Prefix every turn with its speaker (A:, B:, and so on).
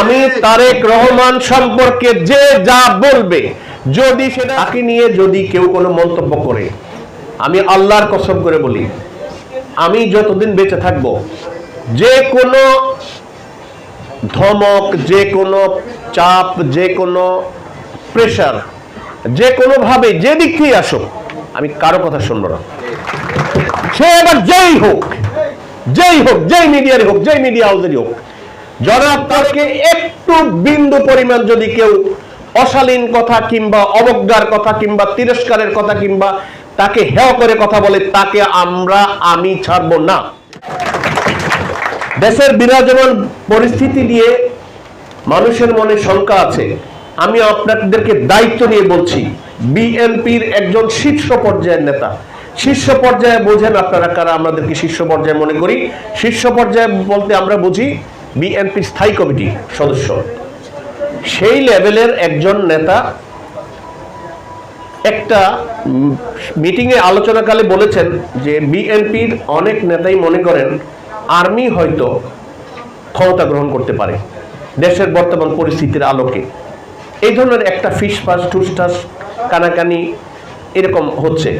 A: আমি তারেক রহমান সম্পর্কে যে যা বলবে, যদি সেটা তাকে নিয়ে যদি কেউ কোনো মন্তব্য করে, আমি আল্লাহর কসম করে বলি, আমি যতদিন বেঁচে থাকব, যে কোনো ধমক, যে কোনো চাপ, যে কোনো প্রেশার যে কোনোভাবে যে দিক থেকে আসুক, আমি কারও কথা শুনব না। সে এবার যেই হোক যেই হোক, যেই মিডিয়ারই হোক, যেই মিডিয়া হাউসেরই হোক জনাব তাকে একটু বিন্দু পরিমাণ যদি কেউ অশালীন কথা কিংবা অবজ্ঞার কথা কিংবা তিরস্কারের কথা কিংবা তাকে হেয় করে কথা বলে, তাকে আমরা, আমি ছাড়বো না। দেশের বিরাজমান পরিস্থিতি নিয়ে মানুষের মনে শঙ্কা আছে। আমি আপনাদেরকে দায়িত্ব নিয়ে বলছি, বিএনপির একজন শীর্ষ পর্যায়ের নেতা। শীর্ষ পর্যায়ে বোঝেন আপনারা কারা, আমাদেরকে শীর্ষ পর্যায়ে মনে করি। শীর্ষ পর্যায়ে বলতে আমরা বুঝি বিএনপির স্থায়ী কমিটি সদস্য। সেই লেভেলের একজন নেতা একটা মিটিংয়ে আলোচনাকালে বলেছেন যে বিএনপির অনেক নেতাই মনে করেন আর্মি হয়তো ক্ষমতা গ্রহণ করতে পারে দেশের বর্তমান পরিস্থিতির আলোকে। এই ধরনের একটা ফিসফাস ঠুসঠাস কানাকানি এরকম হচ্ছে।